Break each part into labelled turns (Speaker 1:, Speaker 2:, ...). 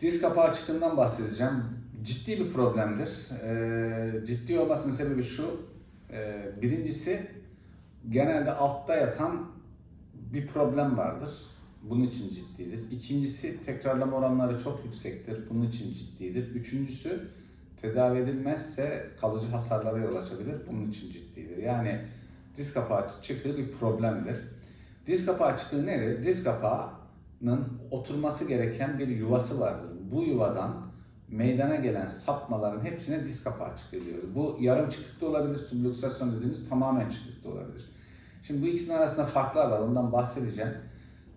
Speaker 1: Diz kapağı çıkığından bahsedeceğim. Ciddi bir problemdir. Ee, ciddi olmasının sebebi şu. Ee, birincisi genelde altta yatan bir problem vardır. Bunun için ciddidir. İkincisi tekrarlama oranları çok yüksektir. Bunun için ciddidir. Üçüncüsü tedavi edilmezse kalıcı hasarlara yol açabilir. Bunun için ciddidir. Yani diz kapağı çıkığı bir problemdir. Diz kapağı çıkığı nedir? Diz kapağının oturması gereken bir yuvası vardır. Bu yuvadan meydana gelen sapmaların hepsine diz kapağı çıkığı diyoruz. Bu yarım çıkık da olabilir, subluksasyon dediğimiz tamamen çıkık da olabilir. Şimdi bu ikisinin arasında farklar var, ondan bahsedeceğim.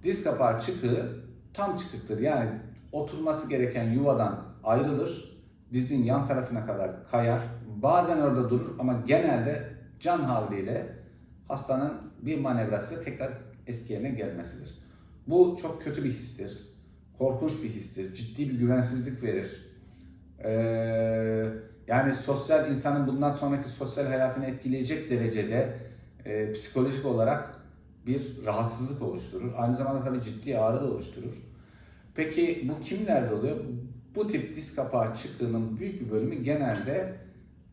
Speaker 1: Diz kapağı çıkığı tam çıkıktır. Yani oturması gereken yuvadan ayrılır, dizin yan tarafına kadar kayar. Bazen orada durur ama genelde can havliyle hastanın bir manevrası tekrar eski yerine gelmesidir. Bu çok kötü bir histir. Korkunç bir histir. Ciddi bir güvensizlik verir. Ee, yani sosyal insanın bundan sonraki sosyal hayatını etkileyecek derecede e, psikolojik olarak bir rahatsızlık oluşturur. Aynı zamanda tabii ciddi ağrı da oluşturur. Peki bu kimlerde oluyor? Bu tip diz kapağı çıkığının büyük bir bölümü genelde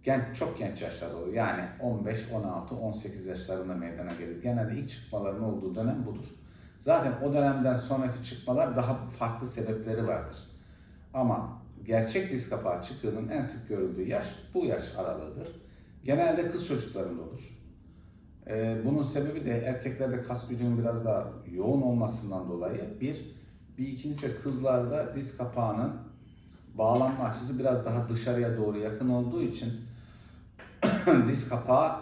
Speaker 1: genç, çok genç yaşlarda oluyor. Yani 15, 16, 18 yaşlarında meydana gelir. Genelde ilk çıkmaların olduğu dönem budur. Zaten o dönemden sonraki çıkmalar daha farklı sebepleri vardır. Ama gerçek diz kapağı çıkığının en sık görüldüğü yaş bu yaş aralığıdır. Genelde kız çocuklarında olur. Ee, bunun sebebi de erkeklerde kas gücünün biraz daha yoğun olmasından dolayı bir. Bir ikincisi kızlarda diz kapağının bağlanma açısı biraz daha dışarıya doğru yakın olduğu için diz kapağı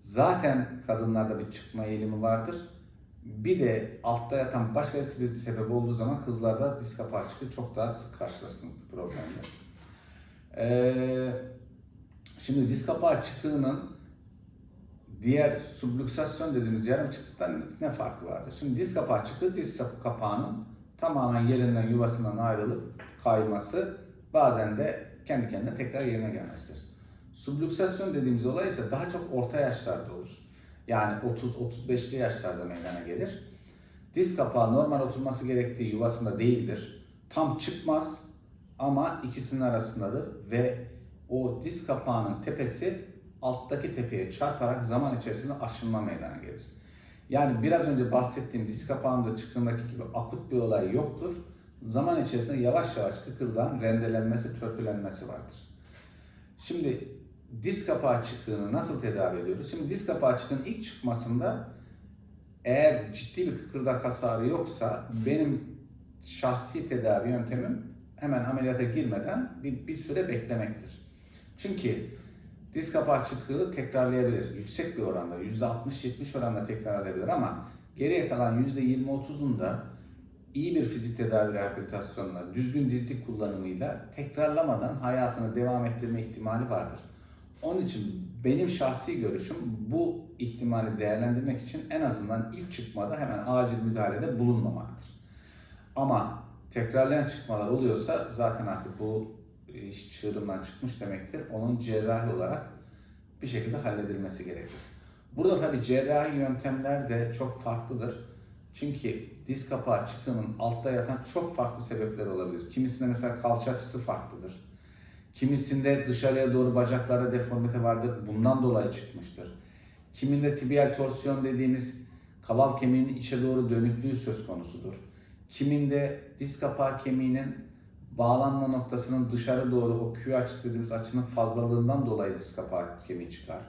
Speaker 1: zaten kadınlarda bir çıkma eğilimi vardır. Bir de altta yatan başka bir sebep olduğu zaman kızlarda diz kapağı çıkı çok daha sık karşılaştığımız bir problemdir. Ee, şimdi diz kapağı çıkığının diğer subluksasyon dediğimiz yarım çıkıktan ne farkı vardır? Şimdi diz kapağı çıkığı diz kapağının tamamen yerinden yuvasından ayrılıp kayması bazen de kendi kendine tekrar yerine gelmesidir. Subluksasyon dediğimiz olay ise daha çok orta yaşlarda olur. Yani 30-35'li yaşlarda meydana gelir. Diz kapağı normal oturması gerektiği yuvasında değildir. Tam çıkmaz ama ikisinin arasındadır ve o diz kapağının tepesi alttaki tepeye çarparak zaman içerisinde aşınma meydana gelir. Yani biraz önce bahsettiğim diz kapağında çıkındaki gibi akut bir olay yoktur. Zaman içerisinde yavaş yavaş kıkırdan rendelenmesi, törpülenmesi vardır. Şimdi diz kapağı çıkığını nasıl tedavi ediyoruz? Şimdi diz kapağı çıkığının ilk çıkmasında eğer ciddi bir kıkırdak hasarı yoksa benim şahsi tedavi yöntemim hemen ameliyata girmeden bir, bir süre beklemektir. Çünkü diz kapağı çıkığı tekrarlayabilir. Yüksek bir oranda, %60-70 oranda tekrarlayabilir ama geriye kalan %20-30'unda iyi bir fizik tedavi rehabilitasyonla, düzgün dizlik kullanımıyla tekrarlamadan hayatını devam ettirme ihtimali vardır. Onun için benim şahsi görüşüm bu ihtimali değerlendirmek için en azından ilk çıkmada hemen acil müdahalede bulunmamaktır. Ama tekrarlayan çıkmalar oluyorsa zaten artık bu iş çığırından çıkmış demektir. Onun cerrahi olarak bir şekilde halledilmesi gerekir. Burada tabii cerrahi yöntemler de çok farklıdır. Çünkü diz kapağı çıkığının altta yatan çok farklı sebepler olabilir. Kimisinde mesela kalça açısı farklıdır. Kimisinde dışarıya doğru bacaklarda deformite vardır. Bundan dolayı çıkmıştır. Kiminde tibial torsiyon dediğimiz kaval kemiğinin içe doğru dönüklüğü söz konusudur. Kiminde diz kapağı kemiğinin bağlanma noktasının dışarı doğru o Q açısı dediğimiz açının fazlalığından dolayı diz kapağı kemiği çıkar.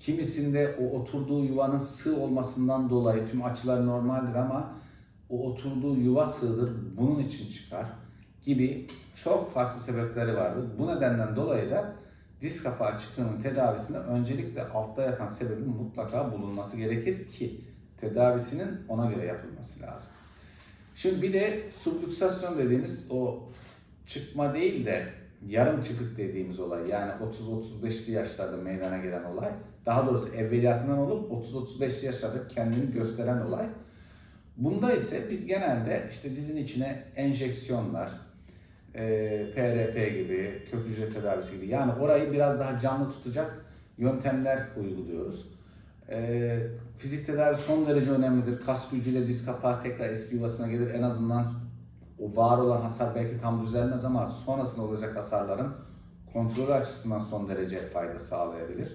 Speaker 1: Kimisinde o oturduğu yuvanın sığ olmasından dolayı tüm açılar normaldir ama o oturduğu yuva sığdır bunun için çıkar gibi çok farklı sebepleri vardır. Bu nedenden dolayı da diz kapağı çıkığının tedavisinde öncelikle altta yatan sebebin mutlaka bulunması gerekir ki tedavisinin ona göre yapılması lazım. Şimdi bir de subluksasyon dediğimiz o çıkma değil de yarım çıkık dediğimiz olay yani 30-35'li yaşlarda meydana gelen olay daha doğrusu evveliyatından olup 30-35'li yaşlarda kendini gösteren olay. Bunda ise biz genelde işte dizin içine enjeksiyonlar, e, PRP gibi, kök hücre tedavisi gibi yani orayı biraz daha canlı tutacak yöntemler uyguluyoruz. E, fizik tedavi son derece önemlidir. Kas gücüyle diz kapağı tekrar eski yuvasına gelir. En azından o var olan hasar belki tam düzelmez ama sonrasında olacak hasarların kontrolü açısından son derece fayda sağlayabilir.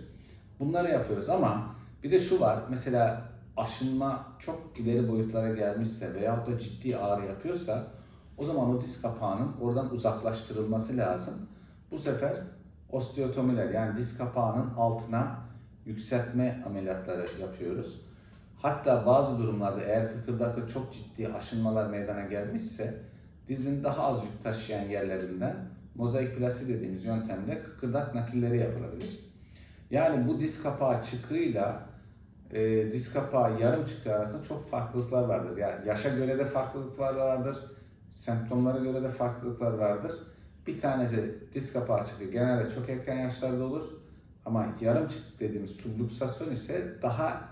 Speaker 1: Bunları yapıyoruz ama bir de şu var. Mesela aşınma çok ileri boyutlara gelmişse veyahut da ciddi ağrı yapıyorsa o zaman o disk kapağının oradan uzaklaştırılması lazım. Bu sefer osteotomiler yani disk kapağının altına yükseltme ameliyatları yapıyoruz. Hatta bazı durumlarda eğer kıkırdakta çok ciddi aşınmalar meydana gelmişse dizin daha az yük taşıyan yerlerinden mozaik plasti dediğimiz yöntemle kıkırdak nakilleri yapılabilir. Yani bu diz kapağı çıkığıyla e, diz kapağı yarım çıkığı arasında çok farklılıklar vardır. Yani yaşa göre de farklılıklar vardır. Semptomlara göre de farklılıklar vardır. Bir tanesi diz kapağı çıkığı genelde çok erken yaşlarda olur. Ama yarım çıkık dediğimiz subluksasyon ise daha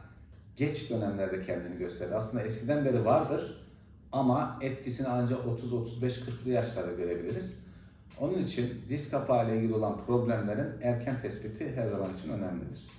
Speaker 1: geç dönemlerde kendini gösterir. Aslında eskiden beri vardır ama etkisini ancak 30-35-40'lı yaşlarda görebiliriz. Onun için diz kapağı ile ilgili olan problemlerin erken tespiti her zaman için önemlidir.